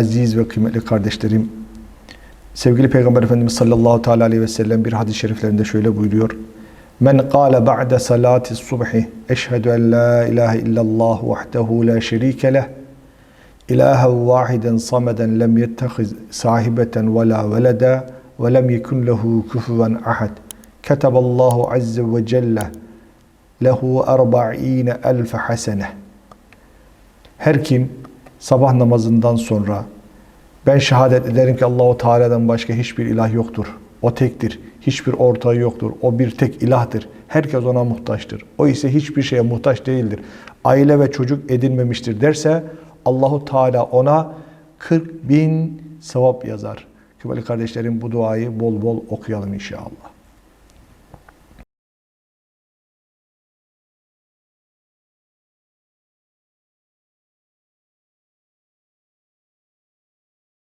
Aziz ve kıymetli kardeşlerim, sevgili Peygamber Efendimiz sallallahu teala aleyhi ve sellem bir hadis-i şeriflerinde şöyle buyuruyor. Men qala ba'de salati subhi eşhedü en la ilahe illallah vahdehu la şerike leh ilahen vahiden sameden lem yettehiz sahibeten ve la veleda ve lem yekun lehu kufuven ahad. Ketaballahu azze ve celle lehu erba'ine elfe hasene. Her kim sabah namazından sonra ben şehadet ederim ki Allahu Teala'dan başka hiçbir ilah yoktur. O tektir. Hiçbir ortağı yoktur. O bir tek ilahdır. Herkes ona muhtaçtır. O ise hiçbir şeye muhtaç değildir. Aile ve çocuk edinmemiştir derse Allahu Teala ona 40 bin sevap yazar. Kıymetli kardeşlerim bu duayı bol bol okuyalım inşallah.